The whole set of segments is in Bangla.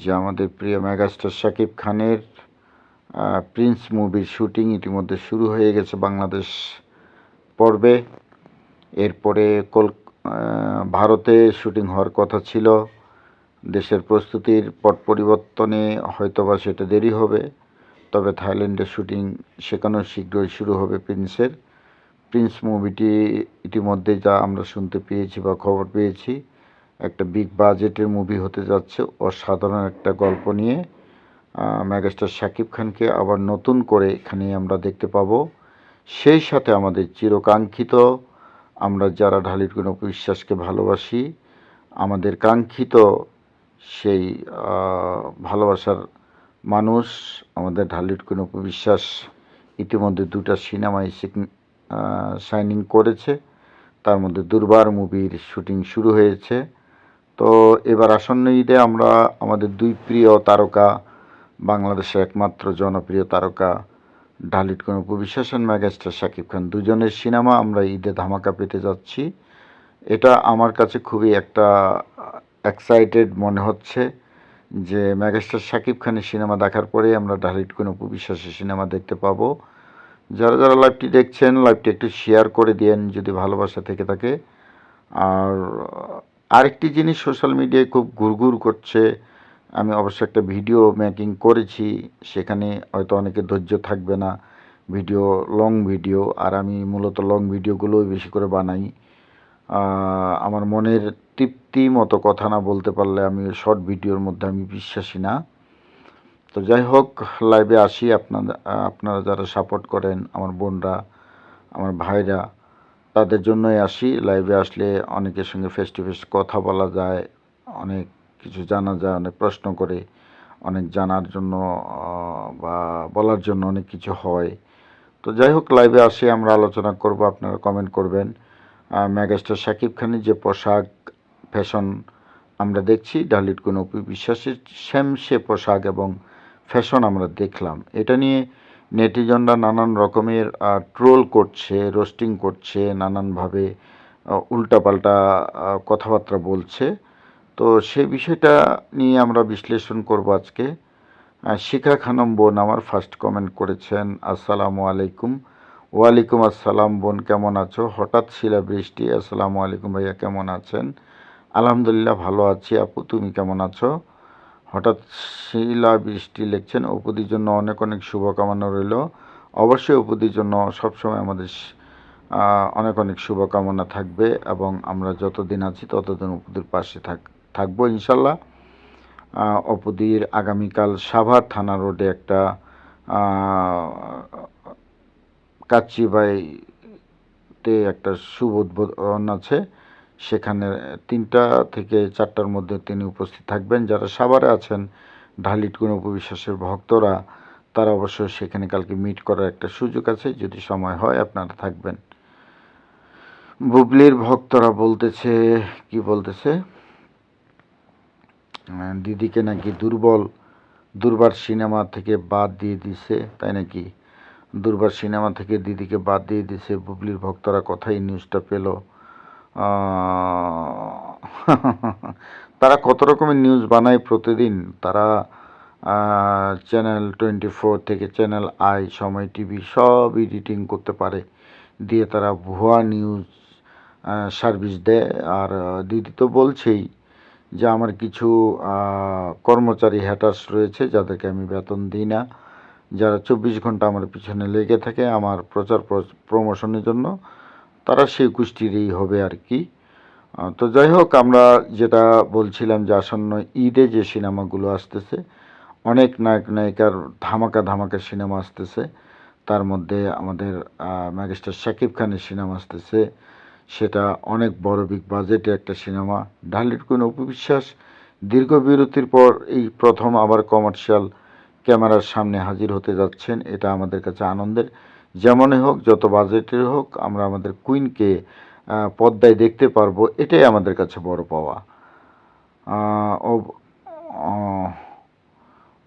যে আমাদের প্রিয় মেগাস্টার শাকিব খানের প্রিন্স মুভির শুটিং ইতিমধ্যে শুরু হয়ে গেছে বাংলাদেশ পর্বে। এরপরে কল ভারতে শুটিং হওয়ার কথা ছিল। দেশের প্রস্তুতির পট পরিবর্তনে হয়তোবা সেটা দেরি হবে, তবে থাইল্যান্ডের শুটিং সেখানেও শীঘ্রই শুরু হবে প্রিন্সের প্রিন্স মুভিটি ইতিমধ্যে যা আমরা শুনতে পেয়েছি বা খবর পেয়েছি একটা বিগ বাজেটের মুভি হতে যাচ্ছে। অসাধারণ একটা গল্প নিয়ে মেগাস্টার শাকিব খানকে আবার নতুন করে এখানে আমরা দেখতে পাব। সেই সাথে আমাদের চিরকাঙ্ক্ষিত, আমরা যারা ঢালির কোনো বিশ্বাসকে ভালোবাসি, আমাদের কাঙ্ক্ষিত সেই ভালোবাসার মানুষ, আমাদের ঢালির কোনো বিশ্বাস ইতিমধ্যে দুটা সিনেমায় সাইনিং করেছে। তার মধ্যে দুর্বার মুভির শুটিং শুরু হয়েছে। তো এবার আসন্ন ঈদে আমরা আমাদের দুই প্রিয় তারকা, বাংলাদেশের একমাত্র জনপ্রিয় তারকা ঢালিট কোনো বিশ্বাস ম্যাগাস্টার শাকিব খান। দুজনের সিনেমা আমরা ঈদে ধামাকা পেতে যাচ্ছি। এটা আমার কাছে খুবই একটা এক্সাইটেড মনে হচ্ছে যে ম্যাগাস্টার শাকিব খানের সিনেমা দেখার পরে আমরা ঢালিট কোনো বিশ্বাসের সিনেমা দেখতে পাবো। যারা যারা লাইভটি দেখছেন লাইভটি একটু শেয়ার করে দিয়েন যদি ভালোবাসা থেকে থাকে। আর আরেকটি জিনিস সোশ্যাল মিডিয়ায় খুব ঘুরঘুর করছে। আমি অবশ্য একটা ভিডিও মেকিং করেছি, সেখানে হয়তো অনেকে ধৈর্য থাকবে না। ভিডিও লং ভিডিও আর আমি মূলত লং ভিডিওগুলোই বেশি করে বানাই। আমার মনের তৃপ্তি মতো কথা না বলতে পারলে আমি শর্ট ভিডিওর মধ্যে আমি বিশ্বাসী না। তো যাই হোক লাইভে আসি আপনারা আপনারা যারা সাপোর্ট করেন, আমার বোনরা, আমার ভাইরা তাদের জন্যই আসি। লাইভে আসলে অনেকের সঙ্গে ফেস টু ফেস কথা বলা যায়, অনেক কিছু জানা যায়, অনেক প্রশ্ন করে, অনেক জানার জন্য বা বলার জন্য অনেক কিছু হয়। তো যাই হোক লাইভে আসি, আমরা আলোচনা করব, আপনারা কমেন্ট করবেন। ম্যাগাস্টার শাকিব খানের যে পোশাক ফ্যাশন আমরা দেখছি, ডালিট কোনো বিশ্বাসের, সেম সে পোশাক এবং ফ্যাশন আমরা দেখলাম। এটা নিয়ে নেটিজনরা নানান রকমের ট্রোল করছে, রোস্টিং করছে, নানানভাবে উল্টাপাল্টা কথাবার্তা বলছে। তো সেই বিষয়টা নিয়ে আমরা বিশ্লেষণ করব আজকে। শিখা খানম বোন আমার ফার্স্ট কমেন্ট করেছেন, আসসালামু আলাইকুম। ওয়ালাইকুম আসসালাম বোন, কেমন আছো? হঠাৎ শিলা বৃষ্টি, আসসালামু আলাইকুম ভাইয়া, কেমন আছেন? আলহামদুলিল্লাহ, ভালো আছি আপু, তুমি কেমন আছো? হঠাৎ শিলা বৃষ্টি লিখছেন অপুদির জন্য অনেক অনেক শুভকামনা রইল। অবশ্যই অপুদির জন্য সবসময় আমাদের অনেক অনেক শুভকামনা থাকবে এবং আমরা যতদিন আছি ততদিন অপুদির পাশে থাক, থাকব ইনশাল্লাহ। অপুদির আগামীকাল সাভার থানা রোডে একটা কাচ্চিবাইতে একটা শুভ উদ্বোধন আছে। সেখানে তিনটা থেকে চারটার মধ্যে তিনি উপস্থিত থাকবেন। যারা সাভারে আছেন ঢালিট কোনো উপবিশ্বাসের ভক্তরা, তারা অবশ্যই সেখানে কালকে মিট করার একটা সুযোগ আছে। যদি সময় হয়, আপনারা থাকবেন। বুবলির ভক্তরা বলতেছে, কি বলতেছে? দিদিকে নাকি দুর্বল, দুর্বার সিনেমা থেকে বাদ দিয়ে দিছে, তাই নাকি? দুর্বার সিনেমা থেকে দিদিকে বাদ দিয়ে দিছে। বুবলির ভক্তরা কথাই নিউজটা পেল। তারা কত রকমের নিউজ বানায় প্রতিদিন? তারা চ্যানেল টোয়েন্টি ফোর থেকে চ্যানেল আই সময় টিভি সব এডিটিং করতে পারে। দিয়ে তারা ভুয়া নিউজ সার্ভিস দেয়। আর দিদি তো বলছেই যে আমার কিছু কর্মচারী হ্যাটার্স রয়েছে, যাদেরকে আমি বেতন দিই না। যারা চব্বিশ ঘণ্টা আমার পিছনে লেগে থাকে আমার প্রচার প্রমোশনের জন্য। তারা সেই গোষ্ঠীরই হবে আর কি। তো যাই হোক আমরা যেটা বলছিলাম যে আসন্ন ঈদে যে সিনেমাগুলো আসতেছে অনেক নায়ক নায়িকার ধামাকা ধামাকা সিনেমা আসতেছে। তার মধ্যে আমাদের আহ, মেগাস্টার শাকিব খানের সিনেমা আসতেছে। সেটা অনেক বড় বিগ বাজেটের একটা সিনেমা। ঢালির কোনো উপবিশ্বাস দীর্ঘ বিরতির পর এই প্রথম আবার কমার্শিয়াল ক্যামেরার সামনে হাজির হতে যাচ্ছেন এটা আমাদের কাছে আনন্দের। যেমনই হোক, যত বাজেটের হোক, আমরা আমাদের কুইনকে পদ্মায় দেখতে পারব, এটাই আমাদের কাছে বড় পাওয়া। ও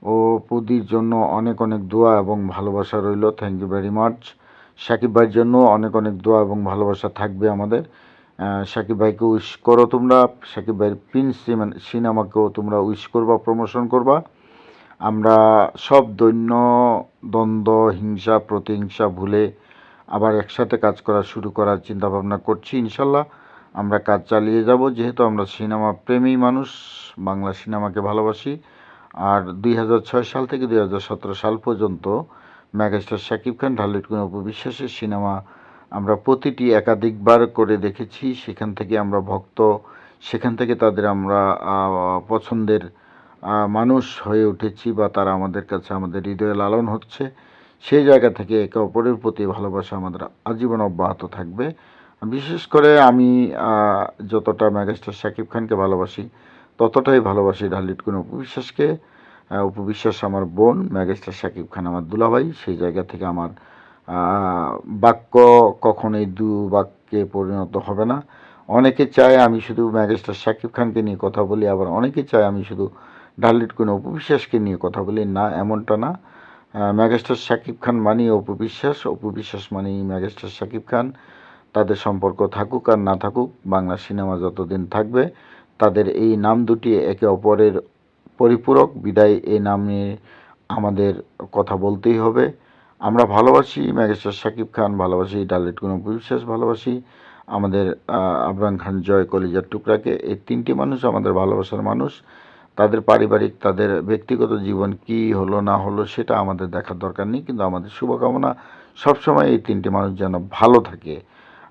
ও পুদির জন্য অনেক অনেক দোয়া এবং ভালোবাসা রইল। Thank you very much Sakib ভাইয়ের জন্য অনেক অনেক দোয়া এবং ভালোবাসা থাকবে আমাদের। সাকিব ভাইকে উইশ করো তোমরা। সাকিব ভাইয়ের প্রিন্স সিনেমাকেও তোমরা উইশ করবা প্রমোশন করবা। আমরা সব দৈন্য, দ্বন্দ্ব, হিংসা, প্রতিহিংসা ভুলে আবার একসাথে কাজ করা শুরু করার চিন্তা ভাবনা করছি। ইনশাল্লাহ আমরা কাজ চালিয়ে যাব। যেহেতু আমরা সিনেমা প্রেমী মানুষ, বাংলা সিনেমাকে ভালোবাসি। আর দুই হাজার ছয় সাল থেকে দুই হাজার সতেরো সাল পর্যন্ত ম্যাগাস্টার শাকিব খান, ঢালিউড কোন বিশ্বাসের সিনেমা আমরা প্রতিটি একাধিকবার করে দেখেছি। সেখান থেকে আমরা ভক্ত, সেখান থেকে তাদের আমরা পছন্দের মানুষ হয়ে উঠেছি বা তারা আমাদের কাছে আমাদের হৃদয়ে লালন হচ্ছে, সেই জায়গা থেকে একে অপরের প্রতি ভালোবাসা আমাদের আজীবন অব্যাহত থাকবে। বিশেষ করে আমি যতটা মেগাস্টার শাকিব খানকে ভালোবাসি, ততটাই ভালোবাসি ঢালিউড কোনো উপবিশ্বাসকে। উপবিশ্বাস আমার বোন, মেগাস্টার শাকিব খান আমার দুলাভাই, সেই জায়গা থেকে আমার বাক্য কখনোই দু বাক্যে পরিণত হবে না। অনেকে চায় আমি শুধু মেগাস্টার শাকিব খানকে নিয়ে কথা বলি, আবার অনেকে চায় আমি শুধু ঢালিউড কোনো উপবিশ্বাসকে নিয়ে কথা বলি। না এমনটা না। আহ, মেগাস্টার শাকিব খান মানেই অপবিশ্বাস। অপবিশ্বাস মানেই মেগাস্টার শাকিব খান। তাদের সম্পর্ক থাকুক আর না থাকুক বাংলা সিনেমা যতদিন থাকবে তাদের এই নাম দুটি একে অপরের পরিপূরক। বিদায় এই নাম নিয়ে আমাদের কথা বলতেই হবে। আমরা ভালোবাসি মেগাস্টার শাকিব খান ভালোবাসি ডালেট কোনো বিশ্বাস ভালোবাসি আমাদের আহ, আবরাম খান জয় কলিজার টুকরাকে। এই তিনটি মানুষ আমাদের ভালোবাসার মানুষ। তাদের পারিবারিক, তাদের ব্যক্তিগত জীবন কি হলো, না হলো, সেটা আমাদের দেখার দরকার নেই। কিন্তু আমাদের শুভকামনা সবসময় এই তিনটি মানুষ যেন ভালো থাকে।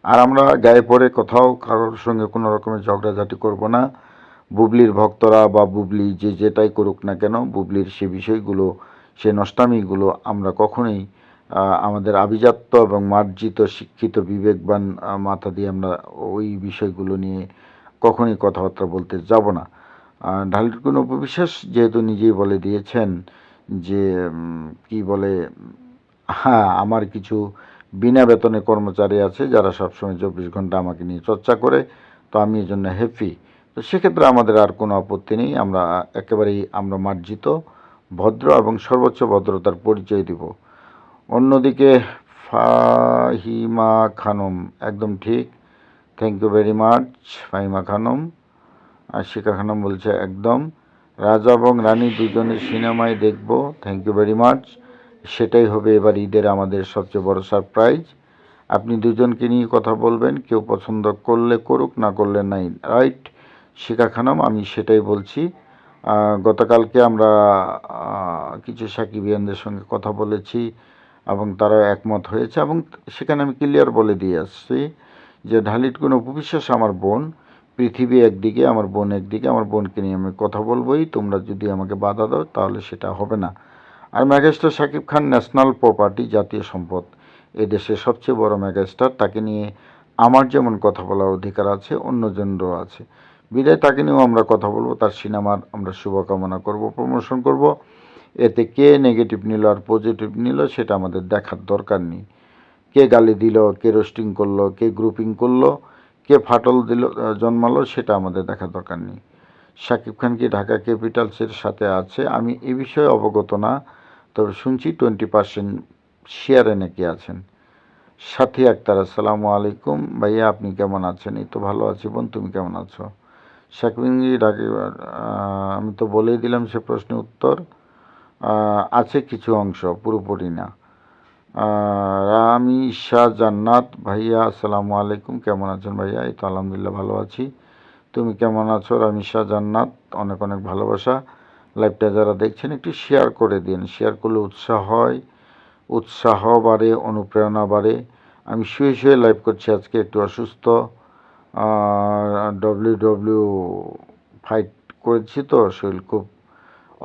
আর আমরা গায়ে পড়ে কোথাও কারোর সঙ্গে কোনো রকমের ঝগড়াঝাটি করব না। বুবলির ভক্তরা বা বুবলি যে যেটাই করুক না কেন, বুবলির সে বিষয়গুলো, সে নষ্টামিগুলো আমরা কখনোই আমাদের আভিজাত্য এবং মার্জিত, শিক্ষিত, বিবেকবান মাথা দিয়ে আমরা ওই বিষয়গুলো নিয়ে কখনই কথাবার্তা বলতে যাব না। ঢালির কোনো উপবিশ্বাস যেহেতু নিজেই বলে দিয়েছেন যে কি বলে হ্যাঁ আমার কিছু বিনা বেতনে কর্মচারী আছে যারা সবসময় চব্বিশ ঘণ্টা আমাকে নিয়ে চর্চা করে, তো আমি এই জন্য হ্যাপি তো সেক্ষেত্রে আমাদের আর কোনো আপত্তি নেই, আমরা একেবারেই, আমরা মার্জিত, ভদ্র এবং সর্বোচ্চ ভদ্রতার পরিচয় দিব। অন্যদিকে, ফাহিমা খানম, একদম ঠিক। Thank you very much Fahima Khanam. আর শিখা খানম বলছে, একদম। রাজা এবং রানী দুজনের সিনেমায় দেখব। থ্যাংক ইউ ভেরি মাচ সেটাই হবে এবার ঈদের আমাদের সবচেয়ে বড় সারপ্রাইজ আপনি দুজনকে নিয়ে কথা বলবেন, কেউ পছন্দ করলে করুক, না করলে নাই। রাইট শিখা খানম আমি সেটাই বলছি। গতকালকে আমরা কিছু সাকিবিয়ানদের সঙ্গে কথা বলেছি এবং তারা একমত হয়েছে এবং সেখানে আমি ক্লিয়ার বলে দিয়ে আসছি যে ঢালিট কোনো উপবিশ্বাস আমার বোন পৃথিবী একদিকে, আমার বোন একদিকে, আমার বোনকে নিয়ে আমি কথা বলবোই। তোমরা যদি আমাকে বাধা দাও, তাহলে সেটা হবে না। আর megastar Shakib Khan national property, জাতীয় সম্পদ। এই দেশের সবচেয়ে বড় মেগাস্টার, তাকে নিয়ে আমার যেমন কথা বলার অধিকার আছে, অন্যজনেরও আছে। বিদায়, তাকে নিয়েও আমরা কথা বলব, তার সিনেমার আমরা শুভকামনা করব, প্রমোশন করব। এতে কে নেগেটিভ নিল আর পজিটিভ নিল, সেটা আমাদের দেখার দরকার নেই। কে গালি দিল, কে রোস্টিং করল, কে গ্রুপিং করল কে ফাটল দিল জন্মালো সেটা আমাদের দেখার দরকার নেই। শাকিব খান কি ঢাকা ক্যাপিটালসের সাথে আছে? আমি এ বিষয়ে অবগত না, তবে শুনছি টোয়েন্টি পার্সেন্ট শেয়ারে নাকি আছেন। সাথী আক্তার, আসসালামু আলাইকুম। ভাইয়া, আপনি কেমন আছেন? এই তো ভালো আছি বোন, তুমি কেমন আছো? শাকিবজি ঢাকা আমি তো বলেই দিলাম সে প্রশ্নের উত্তর। আছে কিছু অংশ, পুরোপুরি না। আমি শাহ জান্নাত। ভাইয়া, আসসালামু আলাইকুম। কেমন আছেন ভাইয়া? এই তো আলহামদুলিল্লাহ ভালো আছি। তুমি কেমন আছো? রামিশা জান্নাত। অনেক অনেক ভালোবাসা। লাইভটা যারা দেখছেন, একটু শেয়ার করে দিন। শেয়ার করলে উৎসাহ হয়। উৎসাহ বাড়ে, অনুপ্রেরণা বাড়ে। আমি শুয়ে শুয়ে লাইভ করছি আজকে, একটু অসুস্থ। ডব্লিউ ডব্লিউ ফাইট করেছি তো, শরীর খুব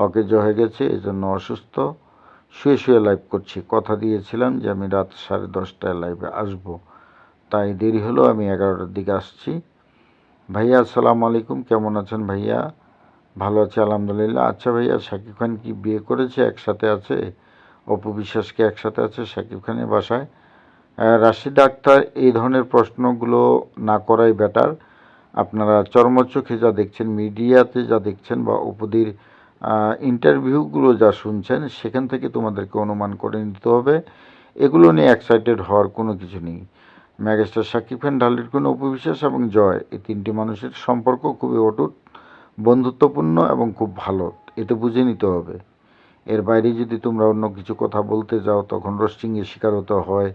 অকেজ হয়ে গেছে এই জন্য অসুস্থ। শুয়ে শুয়ে লাইভ করছি। কথা দিয়েছিলাম যে আমি রাত সাড়ে দশটায় লাইভে আসব। তাই দেরি হলো আমি এগারোটার দিকে আসছি। ভাইয়া আসসালামু আলাইকুম। কেমন আছেন ভাইয়া? ভালো আছে আলহামদুলিল্লাহ। আচ্ছা ভাইয়া শাকিব খান কি বিয়ে করেছে? একসাথে আছে? অপু বিশ্বাসকে একসাথে আছে শাকিব খানের বাসায়? আহ, রাশিদ আক্তার এই ধরনের প্রশ্নগুলো না করাই বেটার আপনারা চর্মচোখে যা দেখছেন মিডিয়াতে যা দেখছেন বা উপদির ইন্টারভিউগুলো যা শুনছেন, সেখান থেকে তোমাদেরকে অনুমান করে নিতে হবে। এগুলো নিয়ে এক্সাইটেড হওয়ার কোনো কিছু নেই। মেগাস্টার শাকিব খান, ঢালির কোনো উপবিশ্বাস এবং জয়, এই তিনটি মানুষের সম্পর্ক খুবই অটুট, বন্ধুত্বপূর্ণ এবং খুব ভালো এটা বুঝে নিতে হবে। এর বাইরে যদি তোমরা অন্য কিছু কথা বলতে যাও, তখন রোস্টিংয়ের শিকার হতে হয়